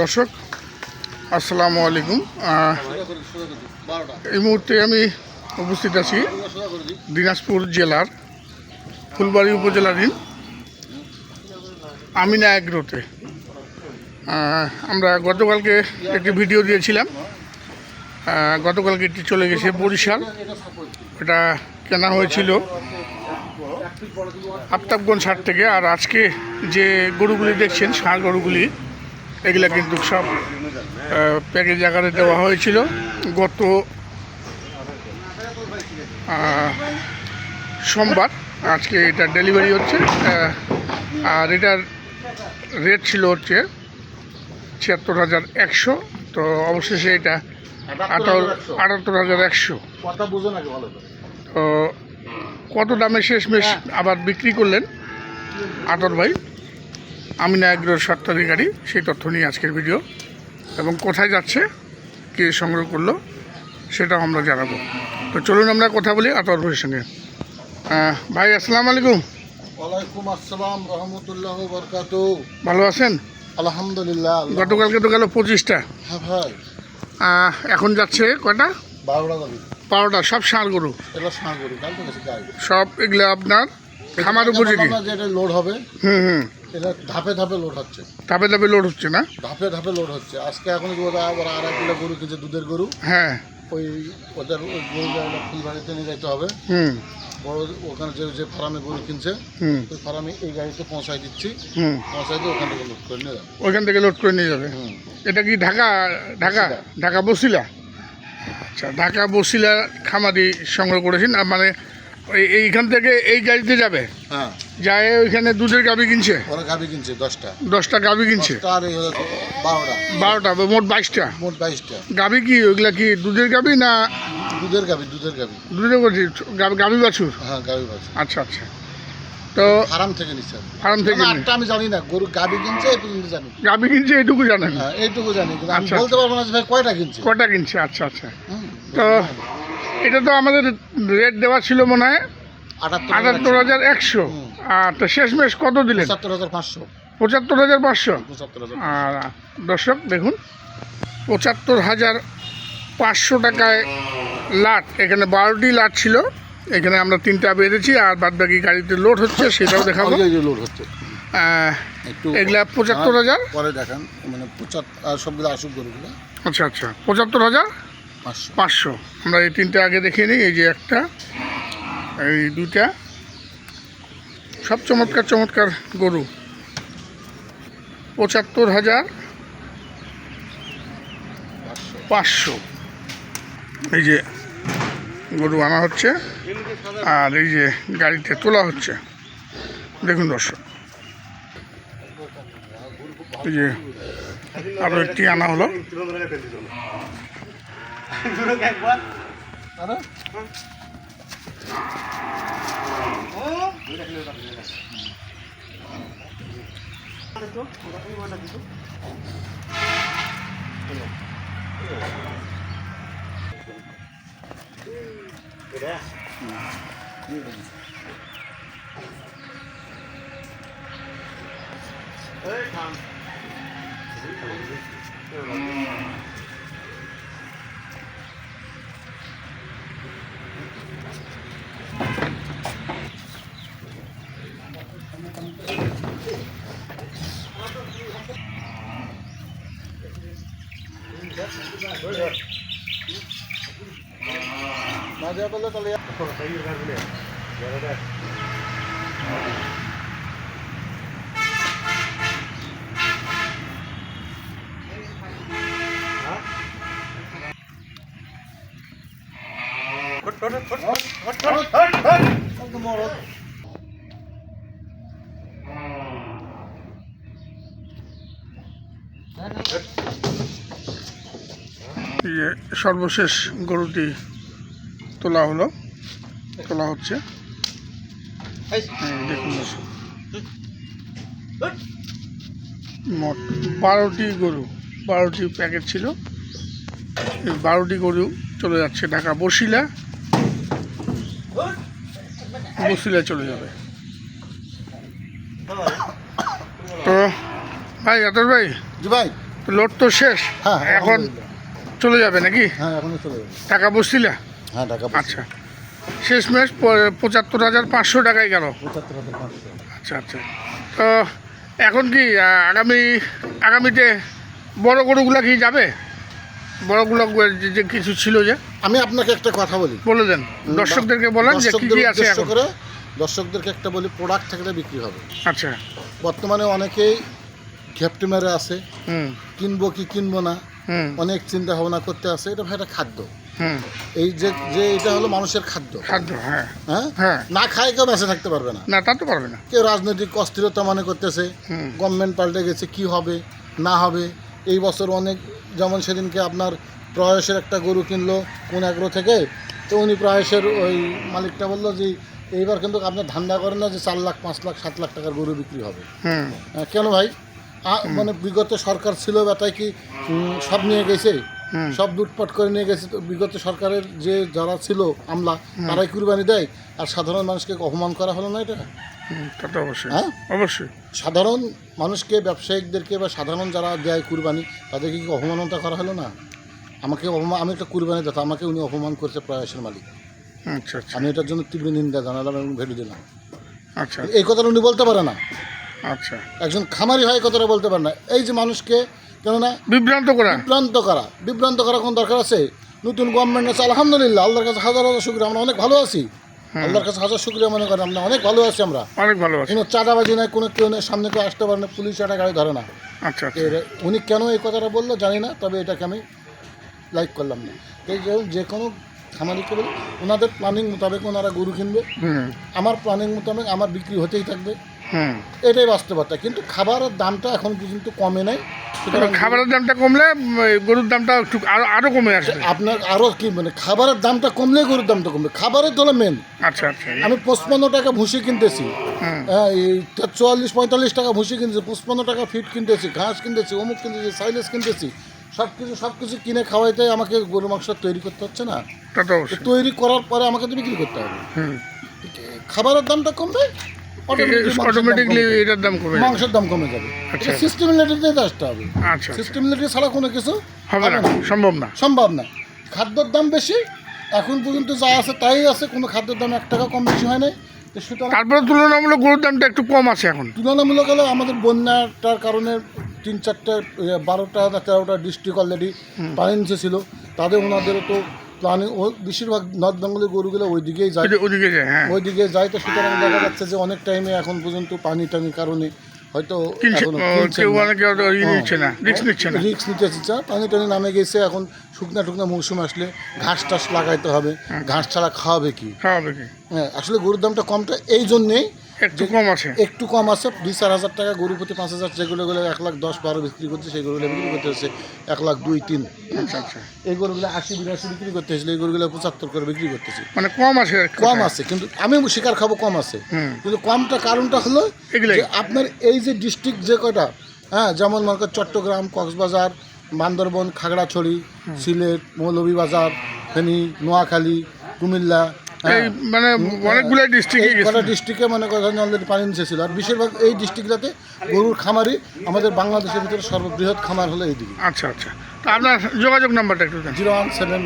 দর্শক, আসসালামু আলাইকুম। এই মুহূর্তে আমি উপস্থিত আছি দিনাজপুর জেলার ফুলবাড়ি উপজেলাধীন আমিনা এগ্রোতে। আমরা গতকালকে একটি ভিডিও দিয়েছিলাম। গতকালকে এটি চলে গেছে বরিশাল। এটা কেনা হয়েছিল আফতাবগঞ্জ হাট থেকে। আর আজকে যে গরুগুলি দেখছেন, ষাঁড় গরুগুলি এগুলা কিন্তু সব প্যাকেজ আকারে দেওয়া হয়েছিল। গত সোমবার আজকে এটা ডেলিভারি হচ্ছে। আর এটার রেট ছিল হচ্ছে ছিয়াত্তর হাজার একশো। তো অবশেষে এটা আঠারো আটাত্তর হাজার একশো। তো কত দামে শেষমেশ আবার বিক্রি করলেন? আতর ভাই? আমিনা এগ্রোর স্বত্বাধিকারী সেই তথ্য নিয়ে আজকের ভিডিও। এবং কোথায় যাচ্ছে কে সংগ্রহ করল সেটাও আমরা জানাব। তো চলুন আমরা কথা বলি আতর ভাইয়ের সঙ্গে। ভাই আসসালামু আলাইকুম। ওয়ালাইকুম আসসালাম রহমতুল্লাহ বরকাত। ভালো আছেন? আলহামদুলিল্লাহ গতকালকে তো গেল পঁচিশটা। হ্যাঁ ভাই। এখন যাচ্ছে কয়টা? বারোটা বারোটা সব ষাঁড় গরু? সব এগুলো আপনার খামার উপযোগী? লোড হবে হুম হুম। এটা ধাপে ধাপে লোড হচ্ছে। ধাপে ধাপে লোড হচ্ছে না? ধাপে ধাপে লোড হচ্ছে। আজকে এখন কি ওরা ওরা আড়াই কিলো গরু কিনছে দুধের গরু। হ্যাঁ। ওই ওদের ওই গরুটা ফুলবাড়িতে নিয়ে যেতে হবে। হুম। বড় ওখানে যে যে ফার্মে গরু কিনছে হুম। ওই ফার্মে এই গাড়িতে পৌঁছাই দিচ্ছি। হুম। পৌঁছাই দিয়ে ওখান থেকে লোড করে নিয়ে যাবে। ওইখান থেকে লোড করে নিয়ে যাবে? এটা কি ঢাকা ঢাকা। ঢাকা বসিলা? আচ্ছা ঢাকা বসিলা খামারি সংগ্রহ করেছেন মানে ওই এইখান থেকে এই গাড়িতে যাবে? হ্যাঁ। যায় ওইখানে দুধের গাবি কিনছে? ওরা গাবি কিনছে দশটা। দশটা গাবি কিনছে? দশটা আর এই হলো বারোটা। বারোটা মোট বাইশটা? মোট বাইশটা। গাবি কি? ওইগুলা কি দুধের গাবি না দুধের গাবি দুধের গাবি দুধের করছি গাবি বাছুর? হ্যাঁ গাবি বাস আচ্ছা আচ্ছা। তো ফার্ম থেকে নিচ্ছে ফার্ম থেকে আটটা আমি জানি না গরু গাবি কিনছে এই পর্যন্ত জানি। গাবি কিনছে এইটুকু জানেন? হ্যাঁ এইটুকু জানি আমি আচ্ছা, বলতে পারব না ভাই কয়টা কিনছে। কটা কিনছে? আচ্ছা আচ্ছা। তো এটা তো আমাদের রেট দেওয়া ছিল মনে হয় আটাত্তর হাজার একশো। তো শেষমেশ কত দিলেন? পঁচাত্তর হাজার পাঁচশো। পঁচাত্তর হাজার পাঁচশো? আর দর্শক দেখুন পঁচাত্তর হাজার পাঁচশো টাকায় লাট। এখানে বারোটি লাট ছিল। এখানে আমরা তিনটা বেঁধেছি আর বাদ বাকি গাড়িতে লোড হচ্ছে সেটাও দেখাবো। লোড হচ্ছে। এগুলা পঁচাত্তর হাজার? পরে দেখান। মানে পঁচাত্তর সবগুলো আসুক গরুগুলো। আচ্ছা আচ্ছা পঁচাত্তর হাজার? পাঁচশো। আমরা এই তিনটে আগে দেখিয়ে নিই, এই যে একটা, এই দুটা সব চমৎকার চমৎকার গরু। পঁচাত্তর হাজার পাঁচশো। এই যে গরু আনা হচ্ছে, আর এই যে গাড়িতে তোলা হচ্ছে। দেখুন দর্শক, এই যে আরও একটি আনা হলো। 누르게 한 거야? 알아? 응. 어? 노래 흘러가 흘러가. 하나 줘? 누가 이거 하나 주고? 그래? 응. 얼탕. 음. দেওয়া বললে তাহলে এই যে সর্বশেষ গরুটি তোলা হলো। তোলা হচ্ছে। দেখুন মোট বারোটি গরু বারোটি প্যাকেট ছিল। এই বারোটি গরু চলে যাচ্ছে ঢাকা বসিলা। বসিলা চলে যাবে। তো ভাই ভাই জি ভাই। লোড তো শেষ। হ্যাঁ এখন আলহামদুলিল্লাহ। চলে যাবে নাকি? হ্যাঁ এখনই চলে যাবে। টাকা বসছিলা? হ্যাঁ টাকা আচ্ছা। শেষমেশ পঁচাত্তর হাজার পাঁচশো টাকায় গেল। পঁচাত্তর হাজার পাঁচশো। আচ্ছা আচ্ছা। তো এখন কি আগামী আগামীতে বড় গরুগুলা কি যাবে? বড়গুলো যে যে কিছু ছিল যে? আমি আপনাকে একটা কথা বলি। বলে দেন। দর্শকদেরকে বলেন যে কি কি আছে এখন। করে দর্শকদেরকে একটা বলি প্রোডাক্ট থাকলে বিক্রি হবে। আচ্ছা। বর্তমানে অনেকেই ঘেপটি মেরে আছে। হুম। কিনবো কি কিনবো না অনেক চিন্তা ভাবনা করতে আছে এটা ভাই একটা খাদ্য। হুম। এই যে যে এটা হলো মানুষের খাদ্য। খাদ্য হ্যাঁ। হ্যাঁ? হ্যাঁ। না খায় কেউ বেঁচে থাকতে পারবে না। না তা তো পারবে না। কেউ রাজনৈতিক অস্থিরতা মনে করতেছে গভর্নমেন্ট পাল্টে গেছে কি হবে না হবে। এই বছর অনেক যেমন সেদিনকে আপনার প্রয়াসের একটা গরু কিনলো কোন এগ্রো থেকে তো উনি প্রয়াসের ওই মালিকটা বলল যে এইবার কিন্তু আপনার ধান্দা করেন না যে চার লাখ পাঁচ লাখ সাত লাখ টাকার গরু বিক্রি হবে। হুম। কেন ভাই? মানে বিগত সরকার ছিল বেটায় কি সব নিয়ে গেছে? সব লুটপাট করে নিয়ে গেছে। তো বিগত সরকারের যে যারা ছিল আমলা তারাই কুরবানি দেয়। আর সাধারণ মানুষকে অপমান করা হলো না এটা? তা অবশ্যই। হ্যাঁ? অবশ্যই। সাধারণ মানুষকে ব্যবসায়িকদেরকে বা সাধারণ যারা দেয় কুরবানি তাদেরকে কি অপমানতা করা হলো না? আমাকে অপমান আমি একটা কুরবানি দাতা আমাকে উনি অপমান করছে প্রয়াসের মালিক। আচ্ছা আচ্ছা। আমি এটার জন্য তীব্র নিন্দা জানালাম এবং ভেটে দিলাম। আচ্ছা। এই কথাটা উনি বলতে পারে না। আচ্ছা। একজন খামারি হয় এই কথাটা বলতে পারে না। এই যে মানুষকে কেননা বিভ্রান্ত করা। বিভ্রান্ত করা। বিভ্রান্ত করা কোন দরকার আছে? নতুন গভর্নমেন্ট আছে আলহামদুলিল্লাহ আল্লাহর কাছে হাজার হাজার শুক্রিয়া। আমরা অনেক ভালো আছি। আল্লাহর কাছে হাজার শুক্রিয়া মনে করেন আমরা। অনেক ভালো আছি আমরা। অনেক ভালো আছে। কোনো চাঁদাবাজি নাই কোনো কেউ নেই সামনে কেউ আসতে পারে না পুলিশ একটা গাড়ি ধরে না। আচ্ছা আচ্ছা। উনি কেন এই কথাটা বলল জানি না তবে এটাকে আমি লাইক করলাম না। এই যে যে কোনো খামারিকে বলি ওনাদের প্ল্যানিং মোতাবেক ওনারা গরু কিনবে। আমার প্ল্যানিং মোতাবেক আমার বিক্রি হতেই থাকবে। এটাই বাস্তবতা। কিন্তু খাবারের দামটা এখন পর্যন্ত কমে নাই। খাবারের দামটা কমলে গরুর দামটা একটু আরও আরও কমে আসবে। আপনার আরও কি মানে খাবারের দামটা কমলে গরুর দামটা কমবে। খাবারের তো মেন আচ্ছা আচ্ছা। আমি পঁচপান্ন টাকা ভুসি কিনতেছি। হ্যাঁ চুয়াল্লিশ পঁয়তাল্লিশ টাকা ভুসি কিনতেছি পঁচপান্ন টাকা ফিট কিনতেছি ঘাস কিনতেছি অমুক কিনতেছি সাইলেস কিনতেছি। সব কিছু সব কিছু কিনে খাওয়াইতে আমাকে গরু মাংস তৈরি করতে হচ্ছে না। তৈরি করার পরে আমাকে তো বিক্রি করতে হবে। খাবারের দামটা কমবে? অটোমেটিকলি। এটার দাম কমে মাংসের দাম কমে যাবে। আচ্ছা। সিস্টেমিলিটিতে আসতে হবে। আচ্ছা আচ্ছা। সিস্টেমিলিটি ছাড়া কোনো কিছু হবে না সম্ভব না। সম্ভব না। খাদ্যের দাম বেশি এখন পর্যন্ত যা আছে তাই আছে কোনো খাদ্যের দাম এক টাকা কম বেশি হয় নাই। তো সুতরাং তারপরে তুলনামূলক গরুর দামটা একটু কম আছে এখন। তুলনামূলক হলে আমাদের বন্যাটার কারণে তিন চারটে বারোটা তেরোটা ডিস্ট্রিক্ট অলরেডি পানি নিচে ছিল। তাদের ওনাদেরও তো প্ল্যানিং ও বেশিরভাগ নর্থ বেঙ্গলের গরুগুলো ওই দিকেই যায়। ওইদি- ওইদিকে যায় হ্যাঁ। ওইদিকে যাই তো সুতরাং দেখা যাচ্ছে যে অনেক টাইমে এখন পর্যন্ত পানি টানির কারণে হয়তো রিক্স নিতে চাচ্ছে না। পানি টানি নামে গেছে এখন শুকনা টুকনা মৌসুম আসলে ঘাস টাস লাগাইতে হবে। ঘাস ছাড়া খাওয়াবে কি? হ্যাঁ আসলে গরুর দামটা কমটা এই জন্যেই একটু কম আছে। একটু কম আছে দুই চার হাজার টাকা গরু প্রতি পাঁচ হাজার যেগুলো গুলো এক লাখ দশ বারো বিক্রি করছে সেই গরুগুলো বিক্রি করতে হচ্ছে এক লাখ দুই তিন। আচ্ছা আচ্ছা। এই গরুগুলো আশি বিরাশি বিক্রি করতে হয়েছিল এই গরুগুলো পঁচাত্তর করে বিক্রি করতেছি। মানে কম আছে কম আছে কিন্তু আমি শিকার খাব কম আছে। কিন্তু কমটা কারণটা হলো। আপনার এই যে ডিস্ট্রিক্ট যে কয়টা হ্যাঁ যেমন মনে চট্টগ্রাম কক্সবাজার বান্দরবন খাগড়াছড়ি সিলেট মৌলভীবাজার ফেনী নোয়াখালী কুমিল্লা এই মানে অনেকগুলো ডিস্ট্রিক্টে এই কটা ডিস্ট্রিক্টে মনে করেন অলরেডি পানি ছিল আর বেশিরভাগ এই ডিস্ট্রিক্টগুলোতে গরুর খামারই আমাদের বাংলাদেশের ভিতরে সর্ববৃহৎ খামার হলো এইদিকে আচ্ছা আচ্ছা। তো আপনার যোগাযোগ নাম্বারটা একটু zero one seven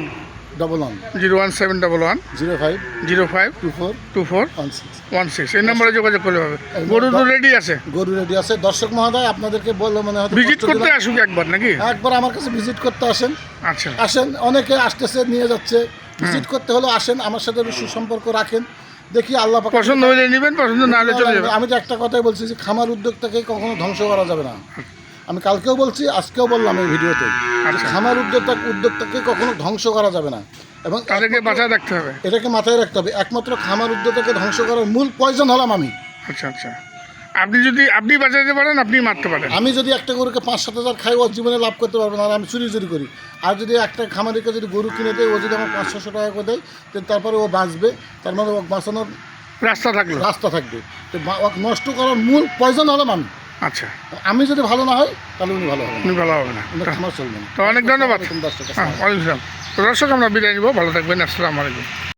double one. Zero one seven double one. Zero five zero five two four two four one six. One six. এই নাম্বারে যোগাযোগ করলে হবে। গরু তো রেডি আছে। গরু রেডি আছে। দর্শক মহোদয় আপনাদেরকে বলল মানে ভিজিট করতে আসুক একবার নাকি? একবার আমার কাছে ভিজিট করতে আসেন। আচ্ছা। আসেন অনেকে আসতেছে নিয়ে যাচ্ছে। ভিজিট করতে হলো আসেন আমার সাথে সুসম্পর্ক রাখেন। দেখি আল্লাহ পছন্দ হলে নেবেন পছন্দ না হলে চলে যাবে আমি তো একটা কথাই বলছি যে খামার উদ্যোগটাকে কখনো ধ্বংস করা যাবে না। আমি কালকেও বলছি আজকেও বললাম এই ভিডিওতে আচ্ছা। খামার উদ্যোগটা উদ্যোগটাকে কখনো ধ্বংস করা যাবে না। এবং তাদেরকে বাঁচায় রাখতে হবে। এটাকে মাথায় রাখতে হবে। একমাত্র খামার উদ্যোগটাকে ধ্বংস করার মূল পয়জন হলাম আমি। আচ্ছা আচ্ছা। আপনি যদি আপনি বাঁচাতে পারেন আপনি মারতে পারেন। আমি যদি একটা গরুকে পাঁচ সাত হাজার খাই ও জীবনে লাভ করতে পারব না আর আমি চুরি চুরি করি। আর যদি একটা খামারিকে যদি গরু কিনে দেয় ও যদি আমার পাঁচ ছশো টাকা করে দেয় তো তারপরে ও বাঁচবে তার মানে ও বাঁচানোর রাস্তা থাকল। রাস্তা থাকবে। তো নষ্ট করার মূল পয়জন হলাম আমি আচ্ছা। আমি যদি ভালো না হয় তাহলে উনি ভালো হবে আপনি ভালো হবে না। উনি খামার চলবে না তো অনেক ধন্যবাদ। হ্যাঁ দর্শক আমরা বিদায় নিব। ভালো থাকবেন। আসসালামু আলাইকুম।